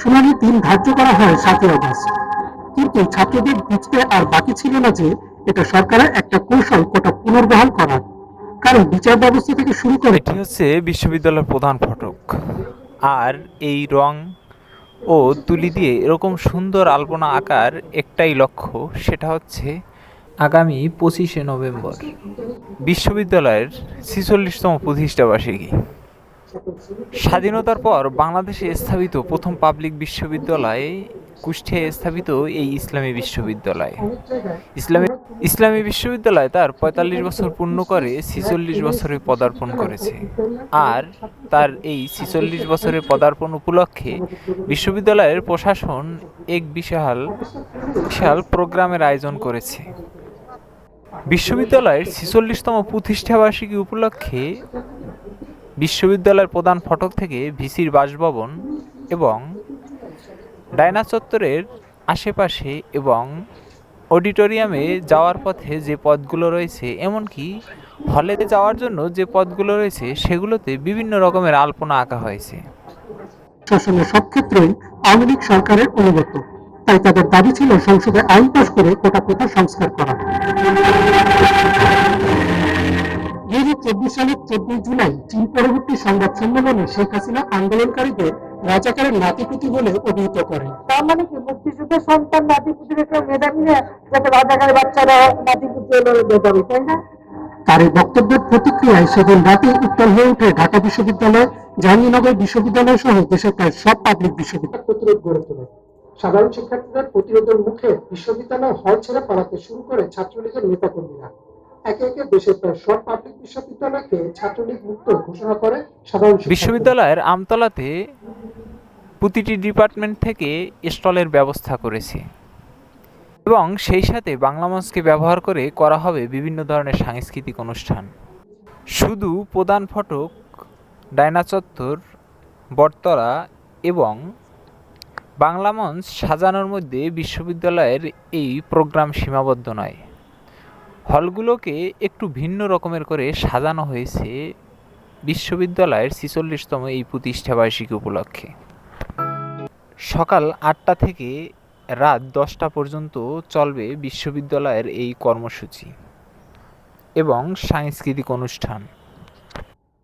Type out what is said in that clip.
শুনানির দিন ধার্য করা হয় সাতই অগস্ট। কিন্তু ছাত্রদের বুঝতে আর বাকি ছিল না যে এটা সরকারের একটা কৌশল কোটা পুনর্বহাল করার কারণ বিচার ব্যবস্থা থেকে শুরু করে এটি হচ্ছে বিশ্ববিদ্যালয়ের প্রধান ফটক। আর এই রং ও তুলি দিয়ে এরকম সুন্দর আলপনা আঁকার একটাই লক্ষ্য, সেটা হচ্ছে আগামী পঁচিশে নভেম্বর। বিশ্ববিদ্যালয়ের ছিচল্লিশতম প্রতিষ্ঠাবার্ষিকী। স্বাধীনতার পর বাংলাদেশে স্থাপিত প্রথম পাবলিক বিশ্ববিদ্যালয় কুষ্টিয়ায় স্থাপিত এই ইসলামী বিশ্ববিদ্যালয়। ইসলামী ইসলামী বিশ্ববিদ্যালয় তার পঁয়তাল্লিশ বছর পূর্ণ করে ছিচল্লিশ বছরে পদার্পণ করেছে। আর তার এই ছিচল্লিশ বছরের পদার্পণ উপলক্ষে বিশ্ববিদ্যালয়ের প্রশাসন এক বিশাল বিশাল প্রোগ্রামের আয়োজন করেছে। বিশ্ববিদ্যালয়ের ছিচল্লিশতম প্রতিষ্ঠাবার্ষিকী উপলক্ষে বিশ্ববিদ্যালয়ের প্রধান ফটক থেকে ভিসির বাসভবন এবং ডায়না চত্বরের আশেপাশে এবং অডিটোরিয়ামে যাওয়ার পথে যে পথগুলো রয়েছে, এমনকি হলে যাওয়ার জন্য যে পথগুলো রয়েছে, সেগুলোতে বিভিন্ন রকমের আলপনা আঁকা হয়েছে। শাসনের সব ক্ষেত্রেই আওয়ামী লীগ সরকারের অনুগত তাই তাদের দাবি ছিল সংসদে আইন পাশ করে কোটা প্রথা সংস্কার করা। সালের জুলাই চীন পরবর্তী সংবাদ সম্মেলনে শেখ হাসিনা আন্দোলনকারীদের রাজাকারের নাতিপুতি বলে অভিহিত করেন। তার মানে কি মুক্তিযুদ্ধের সন্তান নাতিপুতির একটা যাতে রাজাকারের বাচ্চারা নাতিপুতি হলো মেধাবী তাই না? তার এই বক্তব্যের প্রতিক্রিয়ায় সেদিন রাতে উত্তাল হয়ে ওঠে ঢাকা বিশ্ববিদ্যালয় জাহাঙ্গীরনগর বিশ্ববিদ্যালয় সহ দেশের প্রায় সব পাবলিক বিশ্ববিদ্যালয়। প্রতিরোধ গড়ে তোলে। সাধারণ শিক্ষার্থীদের প্রতিরোধের মুখে বিশ্ববিদ্যালয় হল ছেড়ে পালাতে শুরু করে ছাত্রলীগের নেতাকর্মীরা। বিশ্ববিদ্যালয়ের আমতলাতে প্রতিটি ডিপার্টমেন্ট থেকে স্টলের ব্যবস্থা করেছে। এবং সেই সাথে বাংলা মঞ্চকে ব্যবহার করে করা হবে বিভিন্ন ধরনের সাংস্কৃতিক অনুষ্ঠান। শুধু প্রধান ফটক, ডায়না চত্বর, বটতলা এবং বাংলা মঞ্চ সাজানোর মধ্যে বিশ্ববিদ্যালয়ের এই প্রোগ্রাম সীমাবদ্ধ নয়। হলগুলোকে একটু ভিন্ন রকমের করে সাজানো হয়েছে বিশ্ববিদ্যালয়ের ছিচল্লিশতম এই প্রতিষ্ঠাবার্ষিকী উপলক্ষে। সকাল আটটা থেকে রাত দশটা পর্যন্ত চলবে বিশ্ববিদ্যালয়ের এই কর্মসূচি এবং সাংস্কৃতিক অনুষ্ঠান।